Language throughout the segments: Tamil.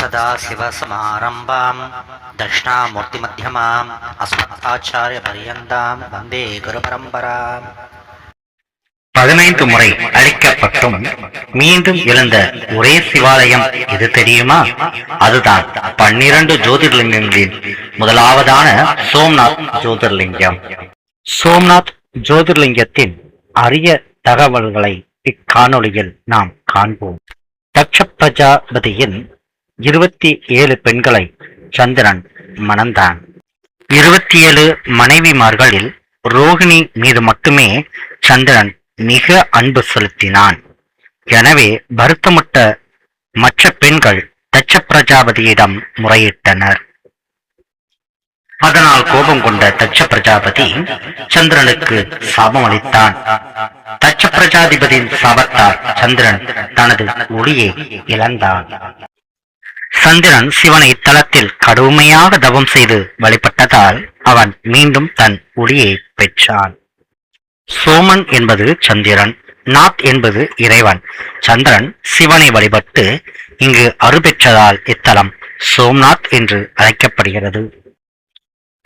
सदाशिवसमारम्भाम् दक्षिणामूर्तिमध्यमाम् अस्मदाचार्यपर्यन्ताम् वन्दे गुरुपरम्पराम् பதினைந்து முறை அழிக்கப்பட்டும் மீண்டும் எழுந்த ஒரே சிவாலயம் எது தெரியுமா அதுதான் பன்னிரண்டு ஜோதிர்லிங்கங்களில் முதலாவதான சோம்நாத் ஜோதிர்லிங்கம் சோம்நாத் ஜோதிர்லிங்கத்தின் அரிய தகவல்களை இக்காணொளியில் நாம் காண்போம் தக்ஷ பிரஜாபதியின் இருபத்தி ஏழு பெண்களை சந்திரன் மணந்தான். இருபத்தி ஏழு மனைவிமார்களில் ரோகிணி மீது மட்டுமே சந்திரன் மிக அன்பு செலுத்தினான். எனவே வருத்தமுட்ட மற்ற பெண்கள் தச்ச பிரஜாபதியிடம் முறையிட்டனர். அதனால் கோபம் கொண்ட தச்ச பிரஜாபதி சந்திரனுக்கு சாபம் அளித்தான். தச்ச பிரஜாதிபதியின் சாபத்தால் சந்திரன் தனது ஒளியை இழந்தான். சந்திரன் சிவனை தளத்தில் கடுமையாக தவம் செய்து வழிபட்டதால் அவன் மீண்டும் தன் ஒளியை பெற்றான். சோமன் என்பது சந்திரன் நாத் என்பது இறைவன். சந்திரன் சிவனை வழிபட்டு இங்கு அருபெற்றதால் இத்தலம் சோம்நாத் என்று அழைக்கப்படுகிறது.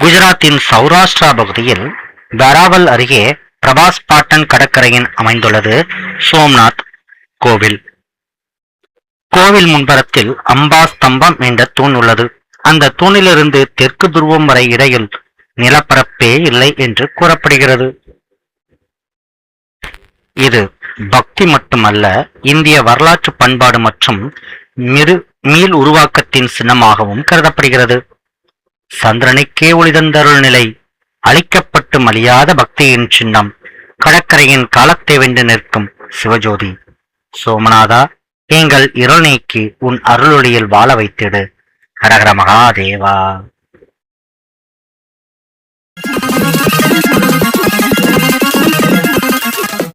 குஜராத்தின் சௌராஷ்டிரா பகுதியில் பராவல் அருகே பிரபாஸ் பாட்டன் கடற்கரையின் அமைந்துள்ளது சோம்நாத் கோவில். கோவில் முன்பரத்தில் அம்பா ஸ்தம்பம் என்ற தூண் உள்ளது. அந்த தூணிலிருந்து தெற்கு துருவம் வரை இடையில் நிலப்பரப்பே இல்லை என்று கூறப்படுகிறது. இது பக்தி மட்டுமல்ல இந்திய வரலாற்று பண்பாடு மற்றும் மிரு மீள் உருவாக்கத்தின் சின்னமாகவும் கருதப்படுகிறது. சந்திரனுக்கே ஒளிதந்தருள் நிலை அழிக்கப்பட்டு மலியாத பக்தியின் சின்னம் கடற்கரையின் காலத்தை வென்று நிற்கும் சிவஜோதி சோமநாதா எங்கள் இருள் நீக்கி உன் அருளொளியில் வாழ வைத்திடு. ஹரஹர மகாதேவா.